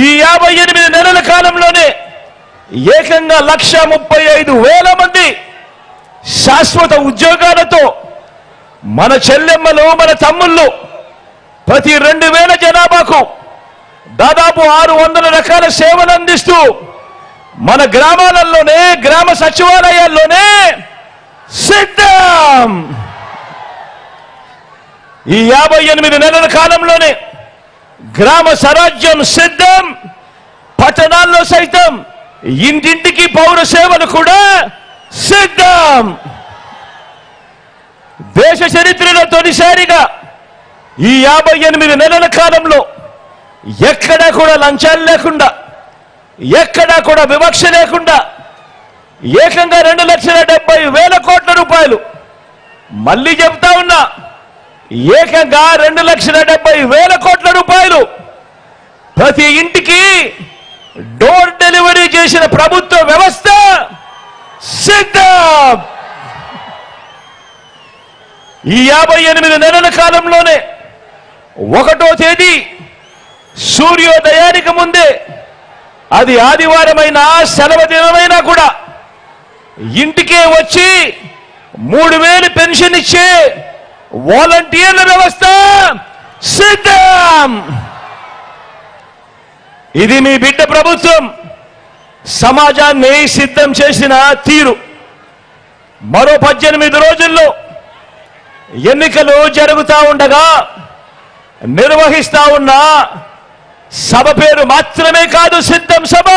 ఈ యాభై ఎనిమిది నెలల కాలంలోనే ఏకంగా లక్ష ముప్పై ఐదు వేల మంది శాశ్వత ఉద్యోగాలతో మన చెల్లెమ్మలు మన తమ్ముళ్ళు ప్రతి రెండు వేల జనాభాకు దాదాపు ఆరు వందల రకాల సేవలు అందిస్తూ మన గ్రామాలలోనే గ్రామ సచివాలయాల్లోనే సిద్ధం. ఈ యాభై ఎనిమిది నెలల కాలంలోనే గ్రామ స్వరాజ్యం సిద్ధం పట్టణాల్లో సైతం ఇంటింటికి పౌర సేవలు కూడా సిద్ధం. దేశ చరిత్రలో తొలిసారిగా ఈ యాభై ఎనిమిది నెలల కాలంలో ఎక్కడా కూడా లంచాలు లేకుండా ఎక్కడా కూడా వివక్ష లేకుండా ఏకంగా రెండు లక్షల డెబ్బై వేల కోట్ల రూపాయలు మళ్ళీ చెప్తా ఉన్నా ఏకంగా రెండు లక్షల డెబ్బై వేల కోట్ల రూపాయలు ప్రతి ఇంటికి డోర్ డెలివరీ చేసిన ప్రభుత్వ వ్యవస్థ సిద్ధం. ఈ యాభై ఎనిమిది నెలల కాలంలోనే ఒకటో తేదీ సూర్యోదయానికి ముందే అది ఆదివారమైనా సెలవు దినమైనా కూడా ఇంటికే వచ్చి మూడు వేలు పెన్షన్ ఇచ్చే వాలంటీర్ల వ్యవస్థ సిద్ధం. ఇది మీ బిడ్డ ప్రభుత్వం. సమాజాన్ని సిద్ధం చేసిన తీరు. మరో పద్దెనిమిది రోజుల్లో ఎన్నికలు జరుగుతూ ఉండగా నిర్వహిస్తా ఉన్న సభ పేరు మాత్రమే కాదు సిద్ధం సభ.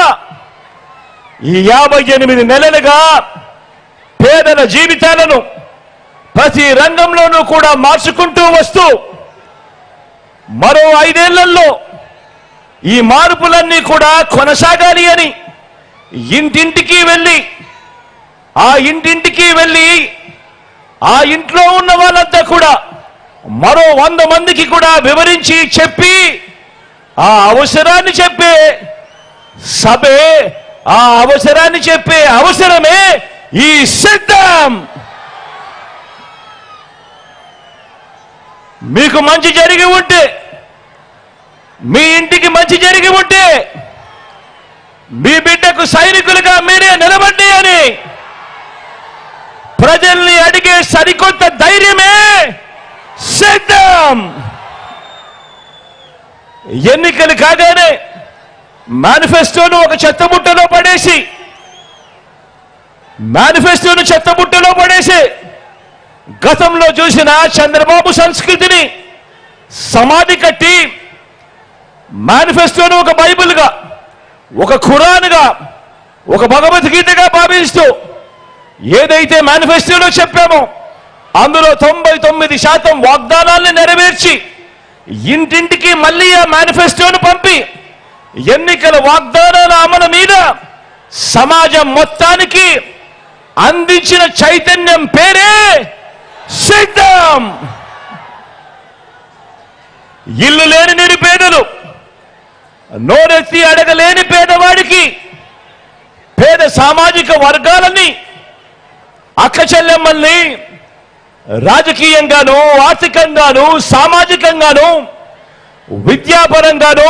ఈ యాభై ఎనిమిది నెలలుగా పేదల జీవితాలను ప్రతి రంగంలోనూ కూడా మార్చుకుంటూ వస్తూ మరో ఐదేళ్ళలో ఈ మార్పులన్నీ కూడా కొనసాగాలి అని ఇంటింటికి వెళ్ళి ఆ ఇంటింటికి వెళ్ళి ఆ ఇంట్లో ఉన్న వాళ్ళంతా కూడా మరో వంద మందికి కూడా వివరించి చెప్పి ఆ అవసరాన్ని చెప్పే సభే ఆ అవసరాన్ని చెప్పే అవసరమే ఈ సిద్ధం. మీకు మంచి జరిగి ఉంటే మీ ఇంటికి మంచి జరిగి ఉంటే మీ బిడ్డకు సైనికులుగా మీరే నిలబడి అని ప్రజల్ని అడిగే సరికొత్త ధైర్యమే సిద్ధం. ఎన్నికలు కాగానే మేనిఫెస్టోను ఒక చెత్తబుట్టలో పడేసి మేనిఫెస్టోను చెత్తబుట్టలో పడేసి గతంలో చూసిన చంద్రబాబు సంస్కృతిని సమాధి కట్టి మేనిఫెస్టోను ఒక బైబిల్గా ఒక ఖురాన్గా ఒక భగవద్గీతగా భావిస్తూ ఏదైతే మేనిఫెస్టోలో చెప్పామో అందులో తొంభై తొమ్మిది శాతం వాగ్దానాల్ని నెరవేర్చి ఇంటింటికి మళ్ళీ ఆ మేనిఫెస్టోను పంపి ఎన్నికల వాగ్దానాల అమలు మీద సమాజం మొత్తానికి అందించిన చైతన్యం పేరే సిద్ధం ఇల్లు లేని నిరుపేదలు నోరెత్తి అడగలేని పేదవాడికి పేద సామాజిక వర్గాలని అక్కచెల్లెమ్మల్ని రాజకీయంగాను ఆర్థికంగాను సామాజికంగాను విద్యాపరంగాను